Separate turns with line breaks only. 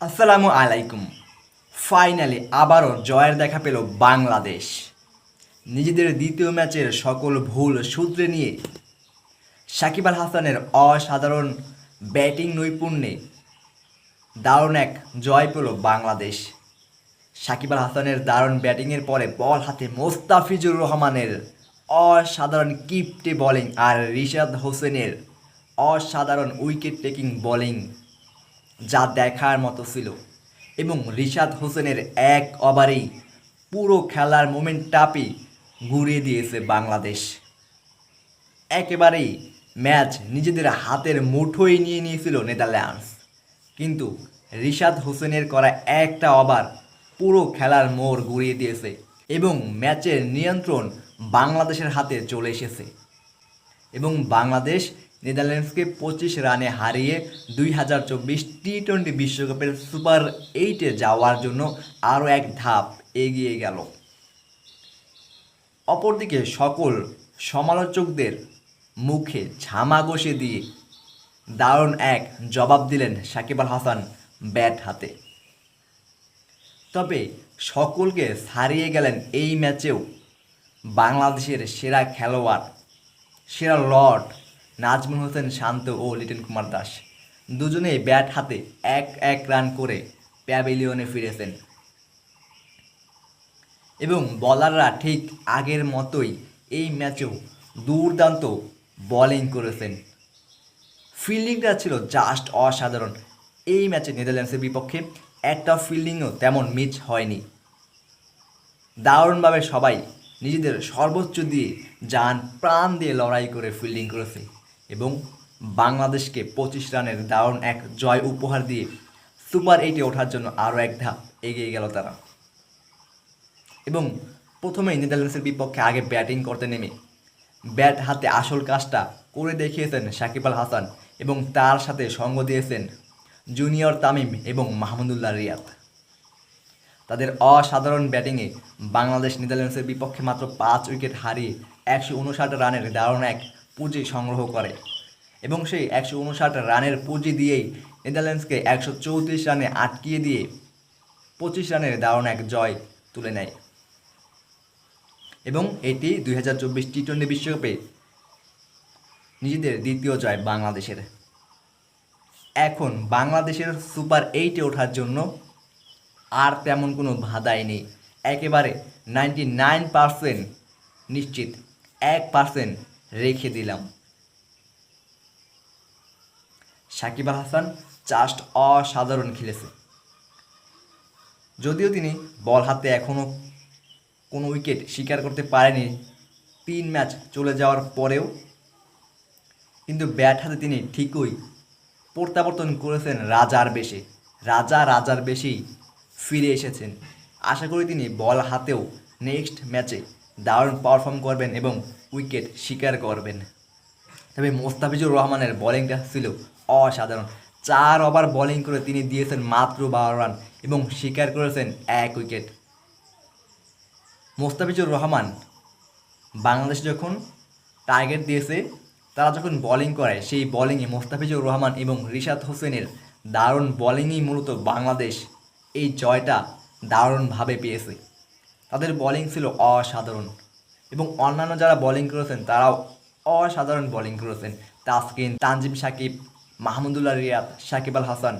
আসসালামু আলাইকুম। ফাইনালি আবারও জয়ের দেখা পেল বাংলাদেশ। নিজেদের দ্বিতীয় ম্যাচের সকল ভুল সূত্রে নিয়ে সাকিব আল হাসানের অসাধারণ ব্যাটিং নৈপুণ্যে দারুণ এক জয় পেল বাংলাদেশ। সাকিব আল হাসানের দারুণ ব্যাটিংয়ের পরে বল হাতে মোস্তাফিজুর রহমানের অসাধারণ কিপটে বোলিং আর রিশাদ হোসেনের অসাধারণ উইকেট টেকিং বোলিং যা দেখার মতো ছিল। এবং রিশাদ হোসেনের এক ওভারেই পুরো খেলার মোমেন্টাপই ঘুরিয়ে দিয়েছে বাংলাদেশ। একেবারেই ম্যাচ নিজেদের হাতের মুঠোয় নিয়ে নিয়েছিল নেদারল্যান্ডস। কিন্তু রিশাদ হোসেনের করা একটা ওভার পুরো খেলার মোড় ঘুরিয়ে দিয়েছে এবং ম্যাচের নিয়ন্ত্রণ বাংলাদেশের হাতে চলে এসেছে। এবং বাংলাদেশ নেদারল্যান্ডসকে পঁচিশ রানে হারিয়ে দুই হাজার চব্বিশ টি টোয়েন্টি বিশ্বকাপের সুপার এইটে যাওয়ার জন্য আরও এক ধাপ এগিয়ে গেল। অপরদিকে সকল সমালোচকদের মুখে ঝামা ঘষে দিয়ে দারুণ এক জবাব দিলেন সাকিব আল হাসান ব্যাট হাতে। তবে সকলকে ছাড়িয়ে গেলেন এই ম্যাচেও বাংলাদেশের সেরা খেলোয়াড়, সেরা লর্ড নাজমুল হোসেন, শান্ত ও লিটন কুমার দাস। দুজনেই ব্যাট হাতে এক এক রান করে প্যাভিলিয়নে ফিরেছেন। এবং বলাররা ঠিক আগের মতোই এই ম্যাচেও দুর্দান্ত বোলিং করেছেন। ফিল্ডিংটা ছিল জাস্ট অসাধারণ। এই ম্যাচে নেদারল্যান্ডসের বিপক্ষে একটা ফিল্ডিংও তেমন মিস হয়নি। দারুণভাবে সবাই নিজেদের সর্বোচ্চ দিয়ে যান, প্রাণ দিয়ে লড়াই করে ফিল্ডিং করেছে। এবং বাংলাদেশকে পঁচিশ রানের দারুণ এক জয় উপহার দিয়ে সুপার এইটে ওঠার জন্য আরও এক ধাপ এগিয়ে গেল তারা। এবং প্রথমে নেদারল্যান্ডসের বিপক্ষে আগে ব্যাটিং করতে নেমে ব্যাট হাতে আসল কাজটা করে দেখিয়েছেন সাকিব আল হাসান এবং তার সাথে সঙ্গ দিয়েছেন জুনিয়র তামিম এবং মাহমুদুল্লাহ রিয়াদ। তাদের অসাধারণ ব্যাটিংয়ে বাংলাদেশ নেদারল্যান্ডসের বিপক্ষে মাত্র পাঁচ উইকেট হারিয়ে একশো উনষাট রানের দারুণ এক পুঁজি সংগ্রহ করে। এবং সেই একশো উনষাট রানের পুঁজি দিয়েই নেদারল্যান্ডসকে একশো চৌত্রিশ রানে আটকিয়ে দিয়ে পঁচিশ রানের দারুণ এক জয় তুলে নেয়। এবং এটি দুই হাজার চব্বিশ টি টোয়েন্টি বিশ্বকাপে নিজেদের দ্বিতীয় জয় বাংলাদেশের। এখন বাংলাদেশের সুপার এইটে ওঠার জন্য আর তেমন কোনো বাধাই নেই। একেবারে নাইনটি নাইন পারসেন্ট নিশ্চিত, এক পার্সেন্ট রেখে দিলাম। সাকিব আল হাসান জাস্ট অসাধারণ খেলেছে। যদিও তিনি বল হাতে এখনও কোনো উইকেট শিকার করতে পারেনি, তিন ম্যাচ চলে যাওয়ার পরেও, কিন্তু ব্যাট হাতে তিনি ঠিকই প্রত্যাবর্তন করেছেন রাজার বেশে। রাজা রাজার বেশেই ফিরে এসেছেন। আশা করি তিনি বল হাতেও নেক্সট ম্যাচে দারুণ পারফর্ম করবেন এবং উইকেট শিকার করবেন। তবে মোস্তাফিজুর রহমানের বোলিংটা ছিল অসাধারণ। চার ওভার বোলিং করে তিনি দিয়েছেন মাত্র বারো রান এবং শিকার করেছেন এক উইকেট মোস্তাফিজুর রহমান বাংলাদেশ যখন টার্গেট দিয়েছে, তারা যখন বোলিং করে, সেই বোলিংয়ে মোস্তাফিজুর রহমান এবং রিশাদ হোসেনের দারুণ বোলিংই মূলত বাংলাদেশ এই জয়টা দারুণভাবে পেয়েছে। তাদের বোলিং ছিল অসাধারণ। এবং অন্যান্য যারা বোলিং করেছেন, তারাও অসাধারণ বোলিং করেছেন। তাসকিন, তানজিম সাকিব, মাহমুদুল্লাহ রিয়াদ, সাকিব আল হাসান।